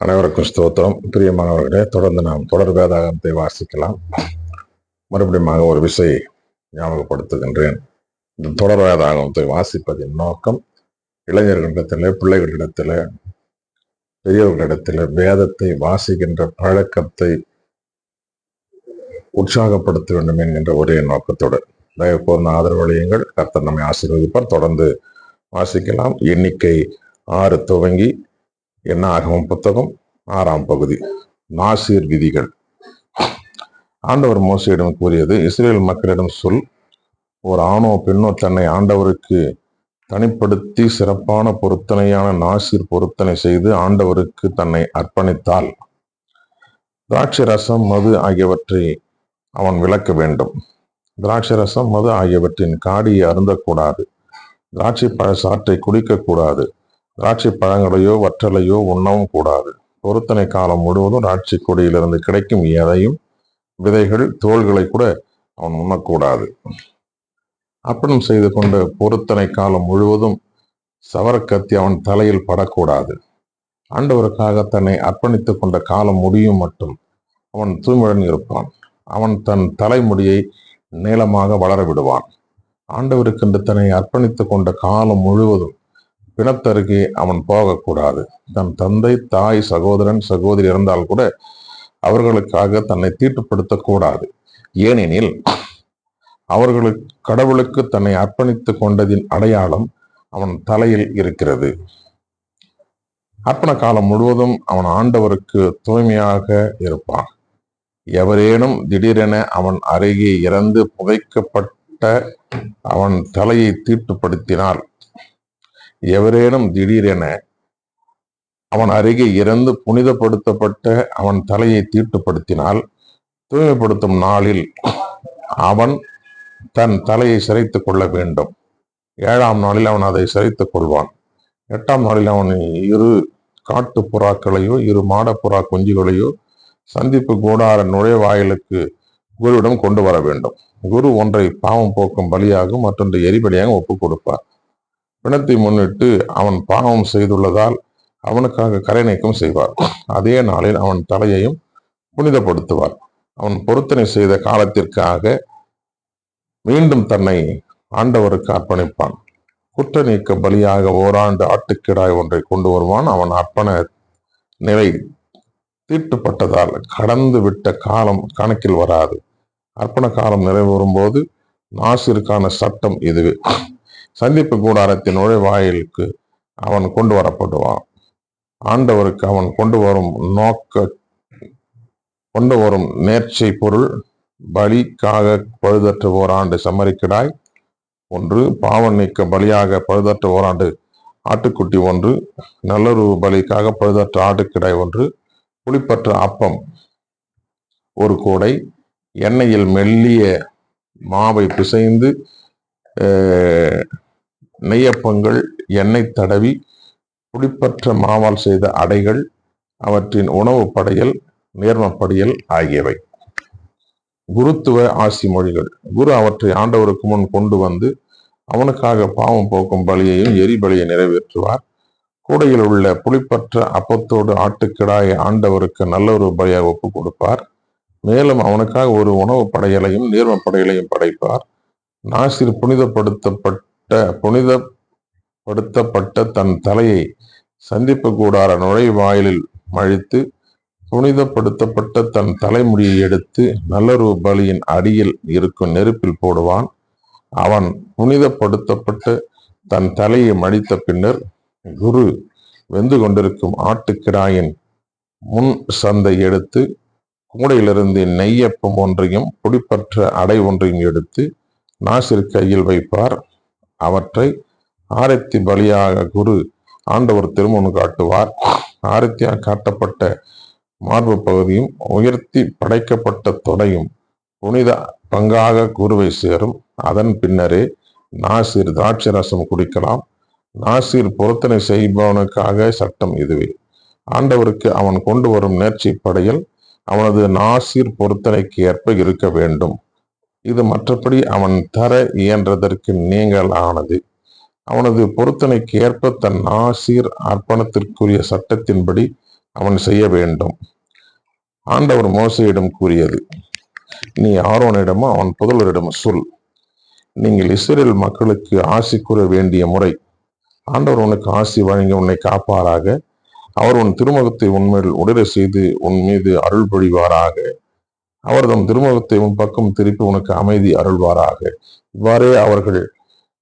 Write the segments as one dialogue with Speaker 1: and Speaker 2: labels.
Speaker 1: அனைவருக்கும் ஸ்தோத்திரம். பிரியமானவர்களே தொடர்ந்து நாம் தொடர் வேதாகமத்தை வாசிக்கலாம். மறுபடியும் ஒரு விசை ஞாபகப்படுத்துகின்றேன். இந்த தொடர் வேதாகமத்தை வாசிப்பதின் நோக்கம் இளைஞர்களிடத்தில் பிள்ளைகளிடத்தில் பெரியவர்களிடத்தில் வேதத்தை வாசிக்கின்ற பழக்கத்தை உற்சாகப்படுத்த வேண்டும் என்கின்ற ஒரே நோக்கத்தோடு. தயவு கூர்ந்த ஆதரவு கர்த்தர் நம்மை ஆசீர்வதிப்பார். தொடர்ந்து வாசிக்கலாம். எண்ணிக்கை ஆறு துவங்கி என்ன ஆகமம் புத்தகம் ஆறாம் பகுதி. நாசீர் விதிகள். ஆண்டவர் மோசையிடம் கூறியது இஸ்ரேல் மக்களிடம் சொல் ஒரு ஆணோ பெண்ணோ தன்னை ஆண்டவருக்கு தனிப்படுத்தி சிறப்பான பொருத்தனையான நாசீர் பொருத்தனை செய்து ஆண்டவருக்கு தன்னை அர்ப்பணித்தால் திராட்சை ரசம் மது ஆகியவற்றை அவன் விளக்க வேண்டும். திராட்சை ரசம் மது ஆகியவற்றின் காடியை அருந்தக்கூடாது. திராட்சை பழ சாற்றை குடிக்கக்கூடாது. திராட்சை பழங்களையோ வற்றலையோ உண்ணவும் கூடாது. பொருத்தனை காலம் முழுவதும் திராட்சை கொடியிலிருந்து கிடைக்கும் எதையும் விதைகள் தோள்களை கூட அவன் உண்ணக்கூடாது. அப்பணம் செய்து கொண்ட பொருத்தனை காலம் முழுவதும் சவரக்கத்தி அவன் தலையில் படக்கூடாது. ஆண்டவருக்காக தன்னை அர்ப்பணித்துக் கொண்ட காலம் முடியும் மட்டும் அவன் தூய்மையுடன் இருப்பான். அவன் தன் தலைமுடியை நீளமாக வளர விடுவான். ஆண்டவருக்கென்று தன்னை அர்ப்பணித்துக் கொண்ட காலம் முழுவதும் பிணத்தருகே அவன் போகக்கூடாது. தன் தந்தை தாய் சகோதரன் சகோதரி இருந்தால் கூட அவர்களுக்காக தன்னை தீட்டுப்படுத்தக்கூடாது ஏனெனில் அவர்களுக்கு கடவுளுக்கு தன்னை அர்ப்பணித்துக் கொண்டதின் அடையாளம் அவன் தலையில் இருக்கிறது. அர்ப்பண காலம் முழுவதும் அவன் ஆண்டவருக்கு தூய்மையாக இருப்பான். எவரேனும் திடீரென அவன் அருகே இறந்து புதைக்கப்பட்ட அவன் தலையை தீட்டுப்படுத்தினால் எவரேனும் திடீரென அவன் அருகே இறந்து புனிதப்படுத்தப்பட்ட அவன் தலையை தீட்டுப்படுத்தினால் தூய்மைப்படுத்தும் நாளில் அவன் தன் தலையை சிரைத்துக் கொள்ள வேண்டும். ஏழாம் நாளில் அவன் அதை சிரைத்துக் கொள்வான். எட்டாம் நாளில் அவன் இரு காட்டு புறாக்களையோ இரு மாடப்புறா குஞ்சுகளையோ சந்திப்பு கூடார நுழைவாயிலுக்கு குருவிடம் கொண்டு வர வேண்டும். குரு ஒன்றை பாவம் போக்கும் பலியாகவும் மற்றொன்று எரிபலியாக ஒப்புக் கொடுப்பார். பிணத்தை முன்னிட்டு அவன் பாவம் செய்துள்ளதால் அவனுக்காக கரை நீக்கம் செய்வார். அதே நாளில் அவன் தலையையும் புனிதப்படுத்துவார். அவன் பொருத்தனை செய்த காலத்திற்காக மீண்டும் தன்னை ஆண்டவருக்கு அர்ப்பணிப்பான். குற்ற நீக்க பலியாக ஓராண்டு ஆட்டுக்கிடாய் ஒன்றை கொண்டு வருவான். அவன் அர்ப்பண நிலை தீட்டுப்பட்டதால் கடந்து விட்ட காலம் கணக்கில் வராது. அர்ப்பண காலம் நிறைவு போது நாசிற்கான சட்டம் இதுவே. சந்திப்பு கூடாரத்தின் நுழைவாயிலுக்கு அவன் கொண்டு வரப்படுவான். ஆண்டவருக்கு அவன் கொண்டு வரும் நோக்க கொண்டு வரும் நேர்ச்சை பொருள் பலிக்காக பழுதற்ற ஓராண்டு சமரிக்கிடாய் ஒன்று பாவம் நீக்க பலியாக பழுதற்ற ஓராண்டு ஆட்டுக்குட்டி ஒன்று நல்லுறவு பலிக்காக பழுதற்ற ஆட்டுக்கிடாய் ஒன்று புளிப்பற்ற அப்பம் ஒரு கூடை எண்ணெயில் மெல்லிய மாவை பிசைந்து நெய்யப்பங்கள் எண்ணெய் தடவி புளிப்பற்ற மாவால் செய்த அடைகள் அவற்றின் உணவு படையல் நேர்மப்படியல் ஆகியவை. குருத்துவ ஆசி மொழிகள். குரு அவற்றை ஆண்டவருக்கு முன் கொண்டு வந்து அவனுக்காக பாவம் போக்கும் பலியையும் எரிபலியை நிறைவேற்றுவார். கூடையில் உள்ள புளிப்பற்ற அப்பத்தோடு ஆட்டுக்கிடாயை ஆண்டவருக்கு நல்ல ஒரு பலியாக ஒப்பு கொடுப்பார். மேலும் அவனுக்காக ஒரு உணவு படையலையும் நீர்ம படையலையும் படைப்பார். நாசிர் புனிதப்படுத்தப்பட்ட புனிதப்படுத்தப்பட்ட தன் தலையை சந்திப்பு கூடார நுழைவாயிலில் மழித்து புனிதப்படுத்தப்பட்ட தன் தலைமுடியை எடுத்து நல்லொரு பலியின் அடியில் இருக்கும் நெருப்பில் போடுவான். அவன் புனிதப்படுத்தப்பட்ட தன் தலையை மடித்த பின்னர் குரு வெந்து கொண்டிருக்கும் ஆட்டுக்கிடாயின் முன் சந்தை எடுத்து கூடையிலிருந்து நெய்யப்பம் ஒன்றையும் புடிப்பற்ற அடை ஒன்றையும் எடுத்து நாசிர் கையில் வைப்பார். அவற்றை ஆரத்தி பலியாக குரு ஆண்டவர் திருமணம் காட்டுவார். ஆரத்தியாக காட்டப்பட்ட மார்பு பகுதியும் உயர்த்தி படைக்கப்பட்ட தொடையும் புனித பங்காக குருவை சேரும். அதன் பின்னரே நாசிர் திராட்சை ரசம் குடிக்கலாம். நாசிர் பொருத்தனை செய்பவனுக்காக சட்டம் இதுவே. ஆண்டவருக்கு அவன் கொண்டு வரும் நேர்ச்சி படையில் அவனது நாசிர் பொருத்தனைக்கு ஏற்ப இருக்க வேண்டும். இது மற்றபடி அவன் தர இயன்றதற்கு நீங்கள் ஆனது. அவனது பொருத்தனைக்கு ஏற்ப தன் ஆசீர் அர்ப்பணத்திற்குரிய சட்டத்தின்படி அவன் செய்ய வேண்டும். ஆண்டவர் மோசையிடம் கூறியது நீ ஆரோனிடமோ அவன் புதல்வரிடமோ சொல். நீங்கள் இஸ்ரேல் மக்களுக்கு ஆசி கூற வேண்டிய முறை. ஆண்டவர் உனக்கு ஆசி வழங்கி உன்னை காப்பாராக. அவர் உன் திருமுகத்தை உன்மேல் உடர செய்து உன் மீது அருள் பொழிவாராக அவர் தம் திருமுகத்தை உன் பக்கம் திருப்பி உனக்கு அமைதி அருள்வாராக. இவ்வாறே அவர்கள்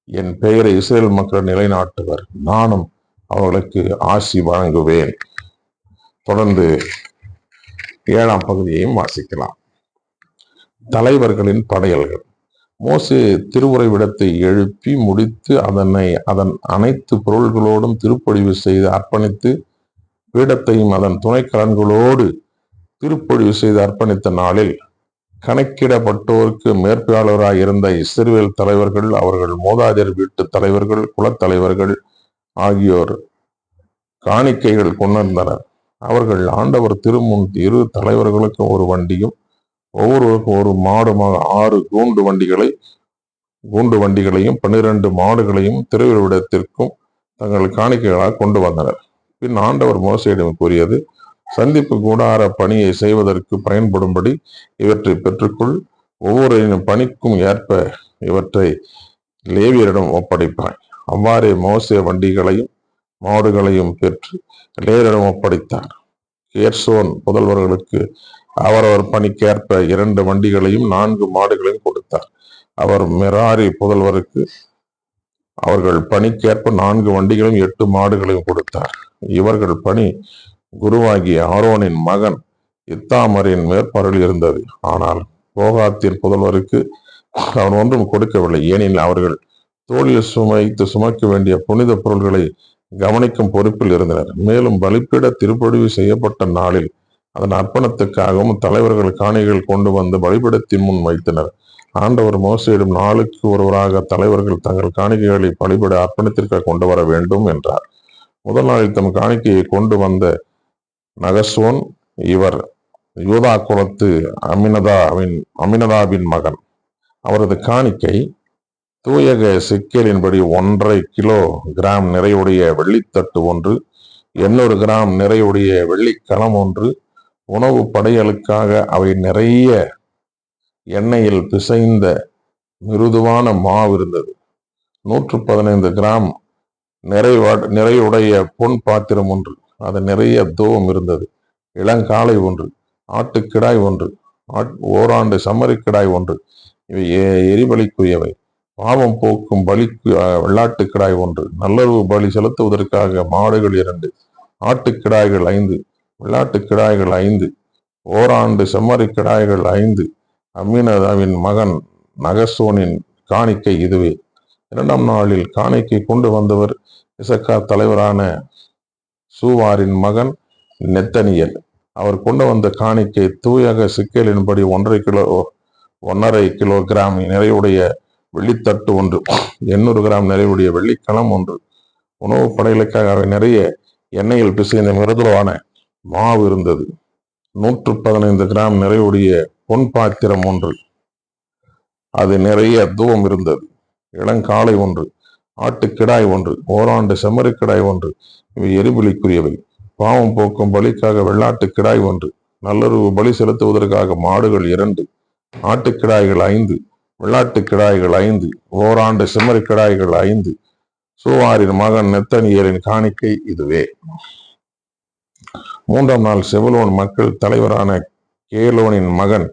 Speaker 1: என் பெயரை இஸ்ரேல் மக்கள் நிலைநாட்டுவர். நானும் அவர்களுக்கு ஆசி வழங்குவேன். தொடர்ந்து ஏழாம் பகுதியையும் வாசிக்கலாம். தலைவர்களின் படையல்கள். மோசு திருவுரை விடத்தை எழுப்பி முடித்து அதனை அதன் அனைத்து பொருள்களோடும் திருப்பொழிவு செய்து அர்ப்பணித்து பீடத்தையும் அதன் துணைக்கலன்களோடு திருப்பொழிவு செய்து அர்ப்பணித்த நாளில் கணக்கிடப்பட்டோருக்கு மேற்பாளராக இருந்த இஸ்ரேல் தலைவர்கள் அவர்கள் மோதாஜர் வீட்டு தலைவர்கள் குலத்தலைவர்கள் ஆகியோர் காணிக்கைகள் கொண்டிருந்தனர். அவர்கள் ஆண்டவர் திருமுன் இரு தலைவர்களுக்கும் ஒரு வண்டியும் ஒவ்வொருவருக்கும் ஒரு மாடுமாக ஆறு கூண்டு வண்டிகளை கூண்டு வண்டிகளையும் பன்னிரண்டு மாடுகளையும் திருவிழவிடத்திற்கும் தங்கள் காணிக்கைகளாக கொண்டு வந்தனர். பின் ஆண்டவர் மோசையிடம் கூறியது சந்திப்பு கூடார பணியை செய்வதற்கு பயன்படும்படி இவற்றை பெற்றுக்கொள். ஒவ்வொரு பணிக்கும் ஏற்ப இவற்றை லேவியரிடம் ஒப்படைப்பாய். அவ்வாறே மோசே வண்டிகளையும் மாடுகளையும் பெற்று லேவியரிடம் ஒப்படைத்தார். கேர்சோன் புதல்வர்களுக்கு அவரவர் பணிக்கேற்ப இரண்டு வண்டிகளையும் நான்கு மாடுகளையும் கொடுத்தார். அவர் மெராரி புதல்வருக்கு அவர்கள் பணிக்கேற்ப நான்கு வண்டிகளையும் எட்டு மாடுகளையும் கொடுத்தார். இவர்கள் பணி குருவாகிய ஆரோனின் மகன் இத்தாமரின் மேற்பார்வையில் இருந்தது. ஆனால் போகாத்தின் புதல்வருக்கு அவன் ஒன்றும் கொடுக்கவில்லை. ஏனெனில் அவர்கள் தோளில் சுமைத்து சுமக்க வேண்டிய புனித பொருள்களை கவனிக்கும் பொறுப்பில் இருந்தனர். மேலும் பலிப்பீட திருப்பொழிவு செய்யப்பட்ட நாளில் அதன் அர்ப்பணத்துக்காகவும் தலைவர்கள் காணிகள் கொண்டு வந்து பலிபீடத்தின் முன் வைத்தனர். ஆண்டவர் மோசையிடும் நாளுக்கு ஒருவராக தலைவர்கள் தங்கள் காணிக்கைகளை பலிபட அர்ப்பணத்திற்காக கொண்டு வர வேண்டும் என்றார். முதல் நாளில் தம் காணிக்கையை கொண்டு வந்த நகசோன் இவர் யூதா குலத்து அமினதாவின் அமினதாபின் மகன். அவரது காணிக்கை தூயக சிக்கலின்படி ஒன்றரை கிலோ கிராம் நிறையுடைய வெள்ளித்தட்டு ஒன்று எண்ணூறு கிராம் நிறையுடைய வெள்ளிக்கலம் ஒன்று உணவு படையலுக்காக அவை நிறைய எண்ணெயில் பிசைந்த மிருதுவான மாவு இருந்தது. நூற்று பதினைந்து கிராம் நிறைவ நிறையுடைய பொன் பாத்திரம் ஒன்று அது நிறைய தூவம் இருந்தது. இளங்காலை ஒன்று ஆட்டுக்கிடாய் ஒன்று ஆட்- ஓராண்டு சமரிக்கிடாய் ஒன்று. இவை எரிபலிக்குரியவை. பாவம் போக்கும் பலிக்கு அஹ், வெள்ளாட்டுக்கிடாய் ஒன்று. நல்லுறவு பலி செலுத்துவதற்காக மாடுகள் இரண்டு ஆட்டுக்கிடாய்கள் ஐந்து வெள்ளாட்டுக்கிடாய்கள் ஐந்து ஓராண்டு செம்மறிக்கிடாய்கள் ஐந்து. அமீனதாவின் மகன் நகசோனின் காணிக்கை இதுவே. இரண்டாம் நாளில் காணிக்கை கொண்டு வந்தவர் இசக்கா தலைவரான சூவாரின் மகன் நெத்தனியல். அவர் கொண்டு வந்த காணிக்கை தூயக சிக்கலின்படி ஒன்றரை கிலோ ஒன்றரை கிலோ கிராம் நிறைவுடைய வெள்ளித்தட்டு ஒன்று எண்ணூறு கிராம் நிறைவுடைய வெள்ளிக்கணம் ஒன்று. உணவு படைகளுக்காக நிறைய எண்ணெயில் பிசைந்த மிருதுவான மாவு இருந்தது. நூற்று பதினைந்து கிராம் நிறைவுடைய பொன் பாத்திரம் ஒன்று. அது நிறைய தூவம் இருந்தது. இளங்காலை ஒன்று. ஆட்டுக்கிடாய் ஒன்று ஓராண்டு செம்மறிக்கிடாய் ஒன்று இவை எரிபலிக்குரியவை. பாவம் போக்கும் பலிக்காக வெள்ளாட்டு கிடாய் ஒன்று நல்லுறவு பலி செலுத்துவதற்காக மாடுகள் இரண்டு ஆட்டுக்கிடாய்கள் ஐந்து வெள்ளாட்டு கிடாய்கள் ஐந்து ஓராண்டு செம்மறி கிடாய்கள் ஐந்து. சூவாரின் மகன் நெத்தனியரின் காணிக்கை இதுவே. மூன்றாம் நாள் செவலோன் மக்கள் தலைவரான கேலோனின் மகன்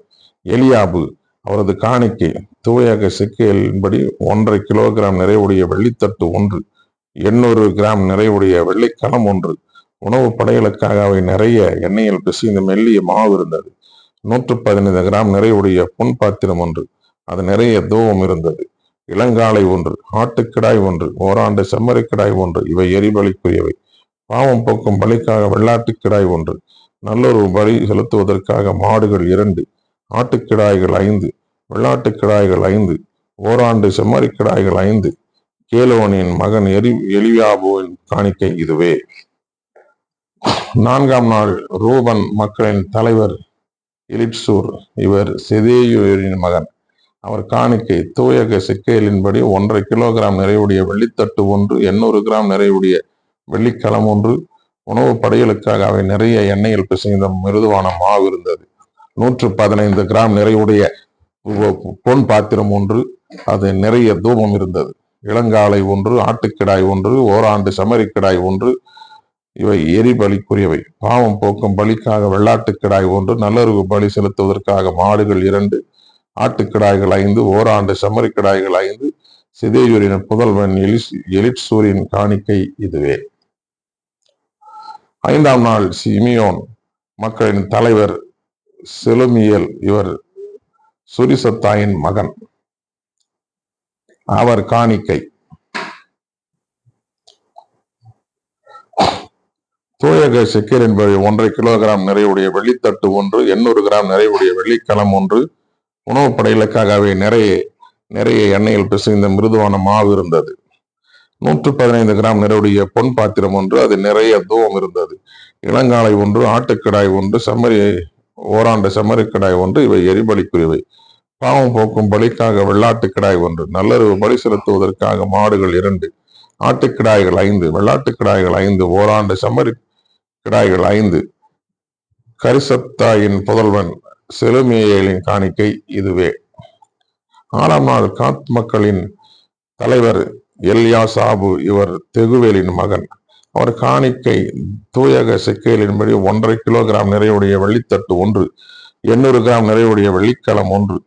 Speaker 1: எலியாபு அவரது காணிக்கை தூயக சிக்கையின்படி ஒன்றரை கிலோகிராம் நிறைவுடைய வெள்ளித்தட்டு ஒன்று எண்ணூறு கிராம் நிறைவுடைய வெள்ளிக்கலம் ஒன்று. உணவு படைகளுக்காக அவை நிறைய எண்ணெயில் பிசைந்து மெல்லிய மாவு இருந்தது. நூற்று பதினைந்து கிராம் நிறைவுடைய பொன் பாத்திரம் ஒன்று அது நிறைய தூவம் இருந்தது. இளங்காலை ஒன்று ஆட்டுக்கிடாய் ஒன்று ஓராண்டு செம்மறிக்கிடாய் ஒன்று இவை எரிபலிக்குரியவை. பாவம் போக்கும் பலிக்காக வெள்ளாட்டுக்கிடாய் ஒன்று. நல்லொரு பலி செலுத்துவதற்காக மாடுகள் இரண்டு ஆட்டுக்கிடாய்கள் ஐந்து வெள்ளாட்டுக்கிடாய்கள் ஐந்து ஓராண்டு செம்மறிக்கிடாய்கள் ஐந்து. கேலோனின் மகன் எரி எலியாபுவின் காணிக்கை இதுவே. நான்காம் நாள் ரூபன் மக்களின் தலைவர் எலிட்சூர் இவர் செதேயூரின் மகன். அவர் காணிக்கை தூயக சிக்கையிலின்படி ஒன்றரை கிலோகிராம் நிறைவுடைய வெள்ளித்தட்டு ஒன்று எண்ணூறு கிராம் நிறைவுடைய வெள்ளிக்கலம் ஒன்று. உணவு படைகளுக்காக அவை நிறைய எண்ணெயில் பிசைந்த மிருதுவான மாவு இருந்தது. நூற்று பதினைந்து கிராம் நிறைவுடைய பொன் பாத்திரம் ஒன்று அது நிறைய தூபம் இருந்தது. இளங்காலை ஒன்று ஆட்டுக்கிடாய் ஒன்று ஓராண்டு சமரிக்கிடாய் ஒன்று இவை எரிபலிக்குரியவை. பாவம் போக்கும் பலிக்காக வெள்ளாட்டுக்கிடாய் ஒன்று நல்லறிவு பலி செலுத்துவதற்காக மாடுகள் இரண்டு ஆட்டுக்கிடாய்கள் ஐந்து ஓராண்டு சமரிக்கிடாய்கள் ஐந்து சிதேயூரின் புதல்வன் எலிஸ் எலிட்சூரின் காணிக்கை இதுவே. ஐந்தாம் நாள் சிமியோன் மக்களின் தலைவர் செலுமியல் இவர் சுரிசத்தாயின் மகன். அவர் காணிக்கை. தூயக செக்கர் என்பவை ஒன்றரை கிலோகிராம் நிறையுடைய வெள்ளித்தட்டு ஒன்று எண்ணூறு கிராம் நிறைவுடைய வெள்ளிக்கலம் ஒன்று. உணவுப் படைகளுக்காகவே நிறைய நிறைய எண்ணெயில் பிசைந்த மிருதுவான மாவு இருந்தது. நூற்று பதினைந்து கிராம் நிறைவுடைய பொன் பாத்திரம் ஒன்று அது நிறைய தூவம் இருந்தது. இளங்காலை ஒன்று ஆட்டுக்கிடாய் ஒன்று செம்மறி ஓராண்டு செம்மறிக்கிடாய் ஒன்று இவை எரிபலிக்குரியவை. பாவம் போக்கும் பலிக்காக வெள்ளாட்டுக்கிடாய் ஒன்று நல்லறிவு பலி செலுத்துவதற்காக மாடுகள் இரண்டு ஆட்டுக்கிடாய்கள் ஐந்து வெள்ளாட்டுக்கிடாய்கள் ஐந்து ஓராண்டு செம்மறி கிடாய்கள் ஐந்து. கரிசத்தாயின் புதல்வன் செலுமியலின் காணிக்கை இதுவே. ஆறாம் நாள் காத் மக்களின் தலைவர் எல்யா சாபு இவர் தெகுவேலின் மகன். அவர் காணிக்கை தூயக செக்கேலின்படி ஒன்றரை கிலோகிராம் நிறையுடைய வெள்ளித்தட்டு ஒன்று எண்ணூறு கிராம் நிறைவுடைய வெள்ளிக்கலம் ஒன்று.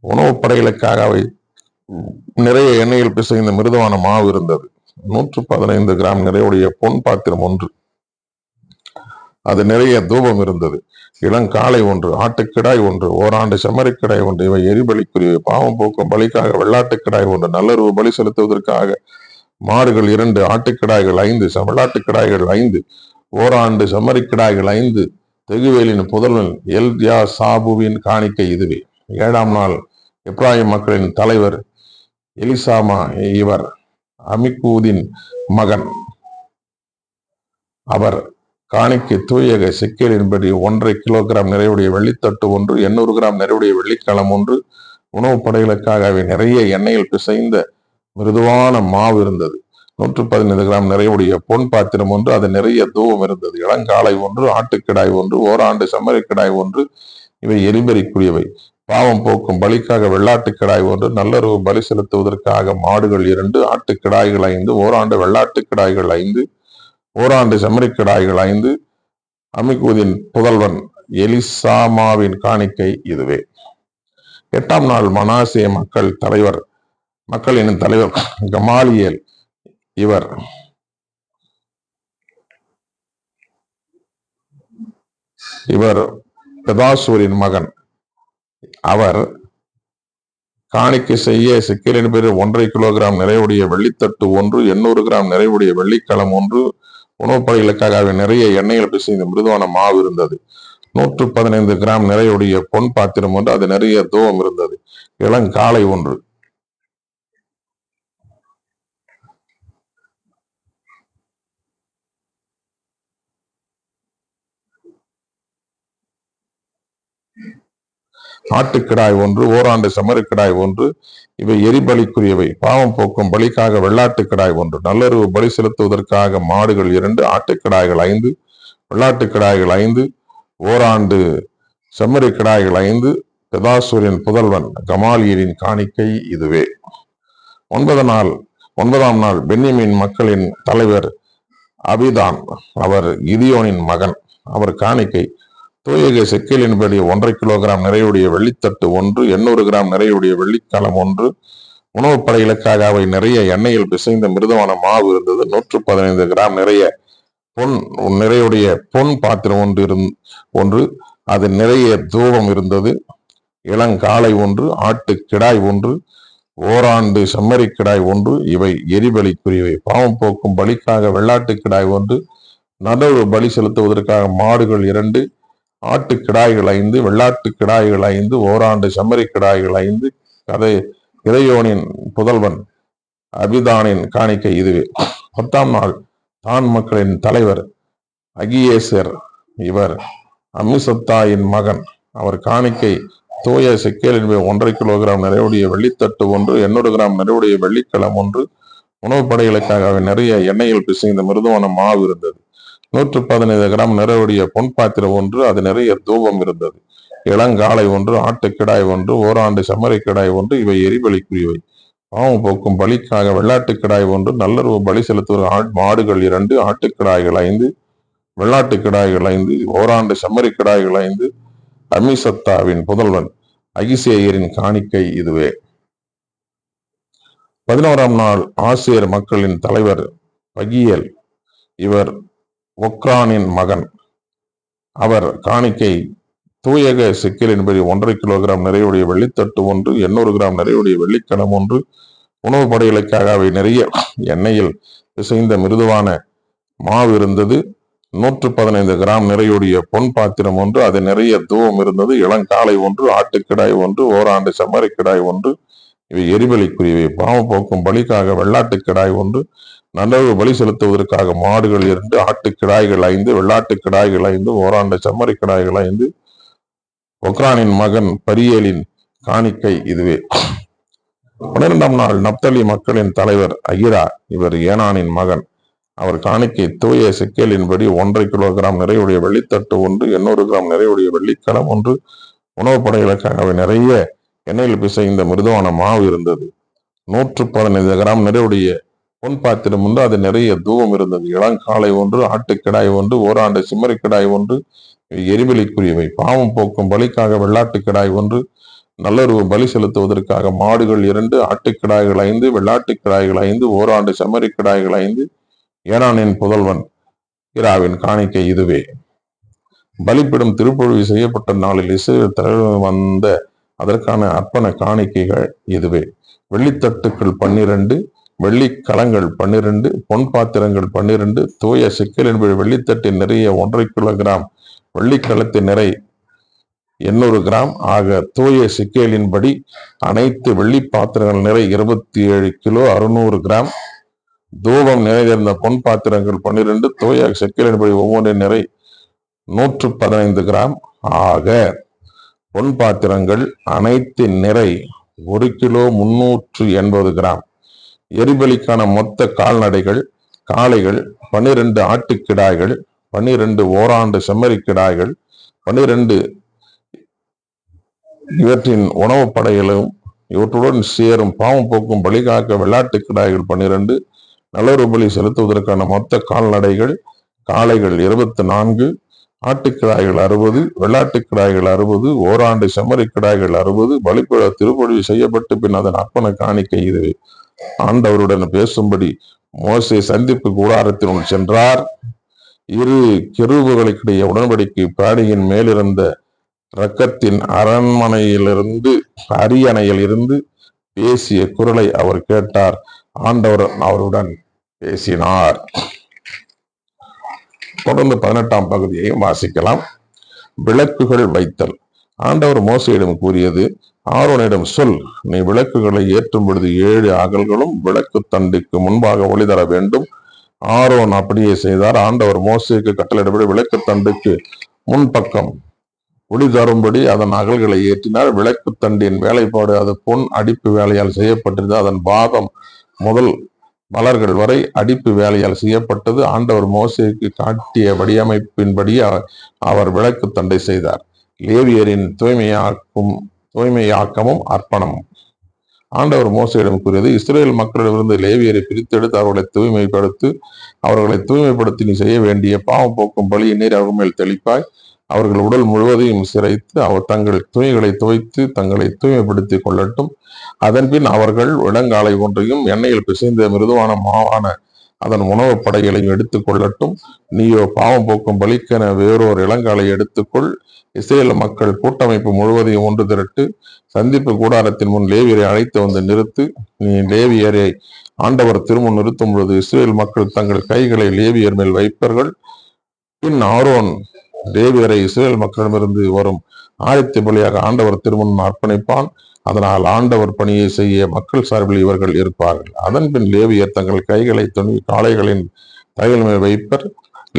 Speaker 1: உணவுப் படைகளுக்காக அவை நிறைய எண்ணெயில் பிசைந்த மிருதுவான மாவு இருந்தது. நூற்று பதினைந்து கிராம் நிறைவுடைய பொன் பாத்திரம் ஒன்று. அது நிறைய தூபம் இருந்தது. இளங்காலை ஒன்று ஆட்டுக்கிடாய் ஒன்று ஓராண்டு செம்மறிக்கிடாய் ஒன்று இவை எரிபலிக்குரிய பாவம் போக்கும் பலிக்காக வெள்ளாட்டுக்கிடாய் ஒன்று நல்லறிவு பலி செலுத்துவதற்காக மாடுகள் இரண்டு ஆட்டுக்கிடாய்கள் ஐந்து செ- கிடாய்கள் ஐந்து ஓராண்டு சமரிக்கிடாய்கள் ஐந்து தெகுவேலின் புதல்வன் எல்யா சாபுவின் காணிக்கை இதுவே. ஏழாம் நாள் இப்ராஹிம் மக்களின் தலைவர் எலிசாமா இவர் அமிகூதின் மகன். அவர் காணிக்கு தூயக சிக்கலின்படி ஒன்றரை கிலோகிராம் நிறைவுடைய வெள்ளித்தட்டு ஒன்று எண்ணூறு கிராம் நிறைவுடைய வெள்ளிக்கலம் ஒன்று உணவுப் படைகளுக்காக அவை நிறைய எண்ணெயில் பிசைந்த மிருதுவான மாவு இருந்தது. நூற்று பதினைந்து கிராம் நிறையுடைய பொன் பாத்திரம் ஒன்று அது நிறைய தூவம் இருந்தது. இளங்காலை ஒன்று ஆட்டுக்கிடாய் ஒன்று ஓராண்டு செம்மறிக்கிடாய் ஒன்று இவை எரிபறிக்குரியவை பாவம் போக்கும் பலிக்காக வெள்ளாட்டுக்கிடாய் ஒன்று நல்லறிவு பலி செலுத்துவதற்காக மாடுகள் இரண்டு ஆட்டுக்கிடாய்கள் ஐந்து ஓராண்டு வெள்ளாட்டுக்கிடாய்கள் ஐந்து ஓராண்டு செம்மரிக்கிடாய்கள் ஐந்து. அமிகூதின் புதல்வன் எலிசாமாவின் காணிக்கை இதுவே. எட்டாம் நாள் மனாசிய மக்கள் தலைவர் மக்களின் தலைவர் கமாலியல் இவர். இவர் பெதாசூரின் மகன். அவர் காணிக்கு செய்ய சிக்கலின் பேர் ஒன்றரை கிலோகிராம் நிறைவுடைய வெள்ளித்தட்டு ஒன்று எண்ணூறு கிராம் நிறைவுடைய வெள்ளிக்கலம் ஒன்று உணவுப் படைகளுக்காக நிறைய எண்ணெயில் பிசைந்த மிருதுவான மாவு இருந்தது. நூற்று பதினைந்து கிராம் நிறையுடைய பொன் பாத்திரம் ஒன்று அது நிறைய தூவம் இருந்தது. இளங்காலை ஒன்று. ஆட்டுக்கிடாய் ஒன்று ஓராண்டு செம்மறிக்கிடாய் ஒன்று இவை எரிபலிக்குரியவை. பாவம் போக்கும் பலிக்காக வெள்ளாட்டுக்கிடாய் ஒன்று நல்லறிவு பலி செலுத்துவதற்காக மாடுகள் இரண்டு ஆட்டுக்கிடாய்கள் ஐந்து வெள்ளாட்டுக்கிடாய்கள் ஐந்து ஓராண்டு செம்மறிக்கிடாய்கள் ஐந்து பெதாசூரின் புதல்வன் கமாலியரின் காணிக்கை இதுவே. ஒன்பது நாள் ஒன்பதாம் நாள் பென்யமின் மக்களின் தலைவர் அபிதான் அவர் கிதியோனின் மகன் அவர் காணிக்கை தூயக செக்கலின்படி ஒன்றரை கிலோகிராம் நிறையுடைய வெள்ளித்தட்டு ஒன்று எண்ணூறு கிராம் நிறையுடைய வெள்ளிக்கலம் ஒன்று. உணவுப் படை இலக்காக அவை நிறைய எண்ணெயில் பிசைந்த மிருதமான மாவு இருந்தது. நூற்று பதினைந்து கிராம் நிறைய பொன் நிறையுடைய பொன் பாத்திரம் ஒன்று இருந் ஒன்று. அது நிறைய தூபம் இருந்தது. இளங்காலை ஒன்று ஆட்டு கிடாய் ஒன்று ஓராண்டு செம்மறி கிடாய் ஒன்று. இவை எரிபலிக்குரியவை. பாவம் போக்கும் பலிக்காக வெள்ளாட்டு கிடாய் ஒன்று. நடவு பலி செலுத்துவதற்காக மாடுகள் இரண்டு. ஆட்டு கிடாய்கள் ஐந்து வெள்ளாட்டு கிடாய்கள் ஐந்து ஓராண்டு செம்மறி கிடாய்கள் ஐந்து கதை இறையோனின் புதல்வன் அபிதானின் காணிக்கை இதுவே. பத்தாம் நாள் தான் மக்களின் தலைவர் அகியேசர் இவர் அமிசத்தாயின் மகன். அவர் காணிக்கை தூய செக்கேலின் ஒன்றரை கிலோகிராம் நிறைவுடைய வெள்ளித்தட்டு ஒன்று எண்ணூறு கிராம் நிறைவுடைய வெள்ளிக்கலம் ஒன்று. உணவுப் படைகளுக்காக அவை நிறைய எண்ணெயில் பிசைந்த மிருதுவான மாவு இருந்தது. நூற்று பதினைந்து கிராம் நிறைவுடைய பொன் பாத்திரம் ஒன்று அது நிறைய தூபம் இருந்தது. இளங்காலை ஒன்று ஆட்டுக்கிடாய் ஒன்று ஓராண்டு செம்மறி கிடாய் ஒன்று இவை எரிபலிக்குரியவை. பாவம் போக்கும் பலிக்காக வெள்ளாட்டு கிடாய் ஒன்று நல்லுறவு பலி செலுத்துவது மாடுகள் இரண்டு ஆட்டுக்கிடாய்கள் ஐந்து வெள்ளாட்டுக் கிடாய்கள் ஐந்து ஓராண்டு செம்மறி கிடாய்கள் ஐந்து அமிசத்தாவின் புதல்வன் அகிசேயரின் காணிக்கை இதுவே. பதினோராம் நாள் ஆசிரியர் மக்களின் தலைவர் பகியல் இவர் ஒக்ரானின் மகன். அவர் காணிக்கை தூயக சிக்கலின்படி ஒன்றரை கிலோகிராம் நிறையுடைய வெள்ளித்தட்டு ஒன்று எண்ணூறு கிராம் நிறையுடைய வெள்ளிக்கணம் ஒன்று உணவு படைகளுக்காக அவை நிறைய எண்ணெயில் பிசைந்த மிருதுவான மாவு இருந்தது. நூற்று பதினைந்து கிராம் நிறையுடைய பொன் பாத்திரம் ஒன்று அது நிறைய தூவம் இருந்தது. இளங்காலை ஒன்று ஆட்டுக்கிடாய் ஒன்று ஓராண்டு செம்மறி கிடாய் ஒன்று இவை எரிபலிக்குரியவை. பாவம் போக்கும் பலிக்காக வெள்ளாட்டுக்கிடாய் ஒன்று நல்லவு வழி செலுத்துவதற்காக மாடுகள் இரண்டு ஆட்டுக்கிடாய்கள் ஐந்து வெள்ளாட்டு கிடாய்கள் ஐந்து ஓராண்டு செம்மறி கிடாய்கள் ஐந்து ஒக்ரானின் மகன் பரியேலின் காணிக்கை இதுவே. பன்னிரெண்டாம் நாள் நப்தலி மக்களின் தலைவர் அகிரா இவர் ஏனானின் மகன். அவர் காணிக்கை தூய சிக்கலின்படி ஒன்றரை கிலோகிராம் நிறையுடைய வெள்ளித்தட்டு ஒன்று எண்ணூறு கிராம் நிறையுடைய வெள்ளிக்கலம் ஒன்று உணவுப் படைகளுக்காக அவை நிறைய எண்ணெயில் பிசைந்த மிருதுவான மாவு இருந்தது. நூற்று பதினைந்து கிராம் நிறையுடைய பொன் பாத்திரம் ஒன்று அது நிறைய தூவம் இருந்தது. இளங்காலை ஒன்று ஆட்டுக்கிடாய் ஒன்று ஓராண்டு சிம்மரிக்கிடாய் ஒன்று இவை எரிபலிக்குரியவை பாவம் போக்கும் பலிக்காக வெள்ளாட்டுக் கிடாய் ஒன்று நல்லுறவு பலி செலுத்துவதற்காக மாடுகள் இரண்டு ஆட்டுக்கிடாய்கள் ஐந்து வெள்ளாட்டுக் கிடாய்கள் ஐந்து ஓராண்டு செம்மறிக்கிடாய்கள் ஐந்து ஏனானின் புதல்வன் இராவின் காணிக்கை இதுவே. பலிப்பிடும் திருப்பொழிவு செய்யப்பட்ட நாளில் இசையில் தலைவர் வந்த அதற்கான அர்ப்பண காணிக்கைகள் இதுவே. வெள்ளித்தட்டுக்கள் பன்னிரண்டு வெள்ளிக்கலங்கள் பன்னிரண்டு பொன் பாத்திரங்கள் பன்னிரண்டு தூய சிக்கல் என்பது வெள்ளித்தட்டின் நிறைய ஒன்றரை கிலோகிராம் வெள்ளிக்கலத்தின் நிறை எண்ணூறு கிராம். ஆக தூய சிக்கேலின்படி அனைத்து வெள்ளி பாத்திரங்கள் நிறை இருபத்தி ஏழு கிலோ அறுநூறு கிராம். தூபம் நிறைந்திருந்த பொன் பாத்திரங்கள் பன்னிரண்டு தூய சிக்கலின்படி ஒவ்வொன்றின் நிறை நூற்று பதினைந்து கிராம். ஆக பொன் பாத்திரங்கள் அனைத்தின் நிறை ஒரு கிலோ முன்னூற்று எண்பது கிராம். எரிபலிக்கான மொத்த கால்நடைகள் காளைகள் பன்னிரண்டு ஆட்டுக்கிடாய்கள் பன்னிரண்டு ஓராண்டு செம்மறி கிடாய்கள் பன்னிரண்டு இவற்றின் உணவுப் படைகளும் இவற்றுடன் சேரும் பாவம் போக்கும் பலிகாக்க வெள்ளாட்டு கிடாய்கள் பன்னிரண்டு நல்லொரு பலி செலுத்துவதற்கான மொத்த கால்நடைகள் காளைகள் இருபத்தி நான்கு ஆட்டுக்கிடாய்கள் அறுபது வெள்ளாட்டுக் கிடாய்கள் அறுபது ஓராண்டு செம்மறி கிடாய்கள் அறுபது பலிப்பட திருப்பொழிவு செய்யப்பட்டு பின் அதன் அப்பன காணிக்கை இதுவே. ஆண்டவருடன் பேசும்படி மோசை சந்திப்பு கூடாரத்தினுள் சென்றார். இரு கெருவுகளுக்கிடையே உடன்படிக்கை பாடியின் மேலிருந்த ரக்கத்தின் அரண்மனையிலிருந்து அரியணையில் இருந்து பேசிய குரலை அவர் கேட்டார். ஆண்டவர் அவருடன் பேசினார். தொடர்ந்து பதினெட்டாம் பகுதியையும் வாசிக்கலாம். விளக்குகள் வைத்தல். ஆண்டவர் மோசையிடம் கூறியது ஆரோனிடம் சொல் நீ விளக்குகளை ஏற்றும் பொழுது ஏழு அகல்களும் விளக்கு தண்டுக்கு முன்பாக ஒளி தர வேண்டும். ஆரோன் அப்படியே செய்தார். ஆண்டவர் மோசைக்கு கட்டளையிடபடி விளக்கு தண்டுக்கு முன்பக்கம் ஒளி தரும்படி அதன் அகல்களை ஏற்றினார். விளக்கு தண்டின் வேலைப்பாடு அது பொன் அடிப்பு வேலையால் செய்யப்பட்டது அதன் பாதம் முதல் மலர்கள் வரை அடிப்பு வேலையால் செய்யப்பட்டது. ஆண்டவர் மோசைக்கு காட்டிய வடிவமைப்பின்படி அவர் விளக்கு தண்டை செய்தார். லேவியரின் தூய்மையாக்கும் தூய்மையாக்கமும் அர்ப்பணமும். ஆண்டவர் மோசையிடம் கூறியது இஸ்ரேல் மக்களிடமிருந்து லேவியரை பிரித்தெடுத்து அவர்களை தூய்மைப்படுத்து அவர்களை தூய்மைப்படுத்தி நீ செய்ய வேண்டிய பாவம் போக்கும் பலியை நீர் அவர்கள் மேல் தெளிப்பாய். அவர்கள் உடல் முழுவதையும் சிரைத்து அவர் தங்கள் துணிகளை துவைத்து தங்களை தூய்மைப்படுத்திக் கொள்ளட்டும். அதன்பின் அவர்கள் விலங்காலை ஒன்றையும் எண்ணெயில் பிசைந்த மிருதுவான மாவான அதன் உணவுப் படைகளையும் எடுத்துக் கொள்ளட்டும். நீயோ பாவம் போக்கும் பலிக்கென வேறொரு இளங்காலை எடுத்துக்கொள். இஸ்ரேல் மக்கள் கூட்டமைப்பு முழுவதையும் ஒன்று திரட்டு சந்திப்பு கூடாரத்தின் முன் லேவியரை அழைத்து வந்து நிறுத்து. நீ லேவியரை ஆண்டவர் திருமுன் நிறுத்தும் பொழுது இஸ்ரேல் மக்கள் தங்கள் கைகளை லேவியர் மேல் வைப்பார்கள். பின் ஆரோன் லேவியரை இஸ்ரேல் மக்களிடமிருந்து வரும் ஆயத்த பலியாக ஆண்டவர் திருமுன் அர்ப்பணிப்பான். அதனால் ஆண்டவர் பணியை செய்ய மக்கள் சார்பில் இவர்கள் இருப்பார்கள். அதன் பின் லேவியர் தங்கள் கைகளை துணி காளைகளின் தலைகள் மேல் வைப்பர்.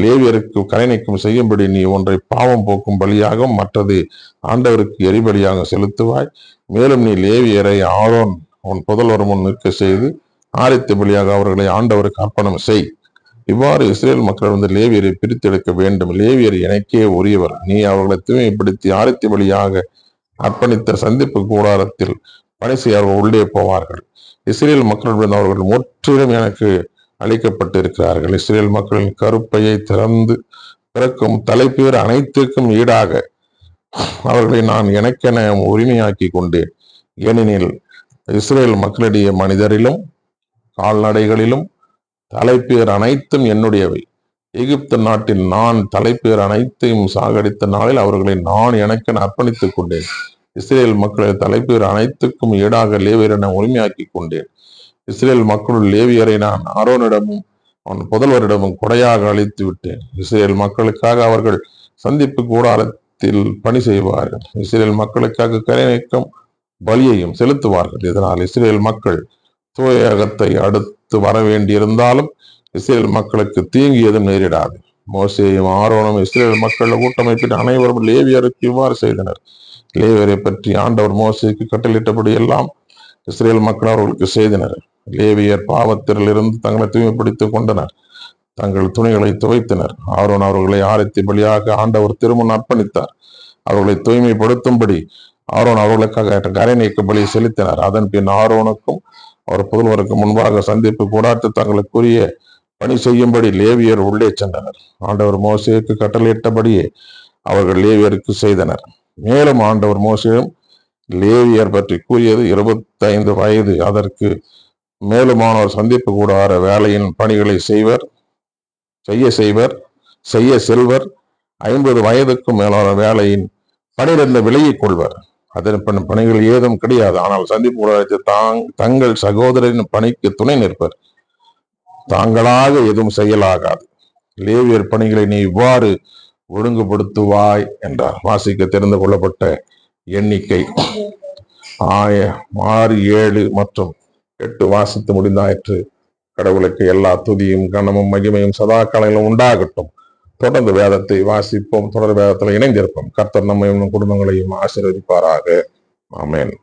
Speaker 1: லேவியருக்கு கலைநீக்கம் செய்யும்படி நீ ஒன்றை பாவம் போக்கும் பலியாகவும் மற்றது ஆண்டவருக்கு எரிபலியாக செலுத்துவாய். மேலும் நீ லேவியரை ஆரோன் உன் புதல்வர் முன் நிற்க செய்து ஆரித்த பலியாக அவர்களை ஆண்டவருக்கு அர்ப்பணம் செய். இவ்வாறு இஸ்ரேல் மக்கள் வந்து லேவியரை பிரித்தெடுக்க வேண்டும். லேவியர் எனக்கே உரியவர் நீ அவர்களை தூய்மைப்படுத்தி ஆரத்தி வழியாக அர்ப்பணித்த சந்திப்பு கூடாரத்தில் பணி செய்ய உள்ளே போவார்கள். இஸ்ரேல் மக்களிடம் அவர்கள் முற்றிலும் எனக்கு அளிக்கப்பட்டிருக்கிறார்கள். இஸ்ரேல் மக்களின் கருப்பையை திறந்து பிறக்கும் தலைப்பேர் அனைத்திற்கும் ஈடாக அவர்களை நான் எனக்கென உரிமையாக்கி கொண்டேன். ஏனெனில் இஸ்ரேல் மக்களிடையே மனிதரிலும் கால்நடைகளிலும் தலைப்பேர் அனைத்தும் என்னுடையவை. எகிப்து நாட்டில் நான் தலைப்பேர் அனைத்தையும் சாகடித்த நாளில் அவர்களை நான் எனக்கென அர்ப்பணித்துக் கொண்டேன். இஸ்ரேல் மக்களின் தலைப்பேர் அனைத்துக்கும் ஈடாக லேவியரை நான் உரிமையாக்கி கொண்டேன். இஸ்ரேல் மக்களுள் லேவியரை நான் ஆரோனிடமும் அவன் புதல்வரிடமும் கொடையாக அழித்து விட்டேன். இஸ்ரேல் மக்களுக்காக அவர்கள் சந்திப்பு கூடாரத்தில் பணி செய்வார்கள். இஸ்ரேல் மக்களுக்காக கரைநீக்கம் பலியையும் செலுத்துவார்கள். இதனால் இஸ்ரேல் மக்கள் தூயகத்தை அடுத்து வர வேண்டியிருந்தாலும் இஸ்ரேல் மக்களுக்கு தீங்கு எதுவும் நேரிடாது. மோசையும் ஆரோனும் இஸ்ரேல் மக்கள் கூட்டமைப்பின் அனைவரும் லேவியருக்கு இவ்வாறு செய்தனர். லேவியரை பற்றி ஆண்டவர் மோசைக்கு கட்டளிட்டபடி எல்லாம் இஸ்ரேல் மக்கள் அவர்களுக்கு செய்தனர். லேவியர் பாவத்திலிருந்து தங்களை தூய்மைப்படுத்திக் கொண்டனர். தங்கள் துணிகளை துவைத்தனர். ஆரோன் அவர்களை ஆரத்தி பலியாக ஆண்டவர் திருமணம் அர்ப்பணித்தார். அவர்களை தூய்மைப்படுத்தும்படி ஆரோன் அவர்களுக்காக கரை நீக்க பலி செலுத்தினார். அதன் பின் ஆரோனுக்கும் அவர் புதல்வருக்கு முன்பாக சந்திப்பு கூடாட்டு தங்களுக்குரிய பணி செய்யும்படி லேவியர் உள்ளே சென்றனர். ஆண்டவர் மோசேக்கு கட்டளையிட்டபடியே அவர்கள் லேவியருக்கு செய்தனர். மேலும் ஆண்டவர் மோசையும் லேவியர் பற்றி கூறியது இருபத்தைந்து வயது. அதற்கு மேலுமானவர் சந்திப்பு கூடார வேலையின் பணிகளை செய்வர் செய்ய செய்வர் செய்ய செல்வர் ஐம்பது வயதுக்கும் மேலான வேலையின் பனிரெண்டு விலகிக் கொள்வர். அதன் பின் பணிகள் ஏதும் கிடையாது. ஆனால் சந்திப்பு கூடாரத்தில் தாங் தங்கள் சகோதரரின் பணிக்கு துணை நிற்பர். தாங்களாக எதுவும் செய்யலாகாது. லேவியர் பணிகளை நீ இவ்வாறு ஒழுங்குபடுத்துவாய் என்றார். வாசிக்க தெரிந்து கொள்ளப்பட்ட எண்ணிக்கை ஆய ஆறு ஏழு மற்றும் எட்டு வாசித்து முடிந்தாயிற்று. கடவுளுக்கு எல்லா துதியும் கனமும் மகிமையும் சதா காலங்களும் உண்டாகட்டும். தொடர்ந்து வேதத்தை வாசிப்போம் தொடர் வேதத்தில் இணைந்திருப்போம். கர்த்தர் நம்மையும் குடும்பங்களையும் ஆசீர்வதிப்பாராக. ஆமேன்.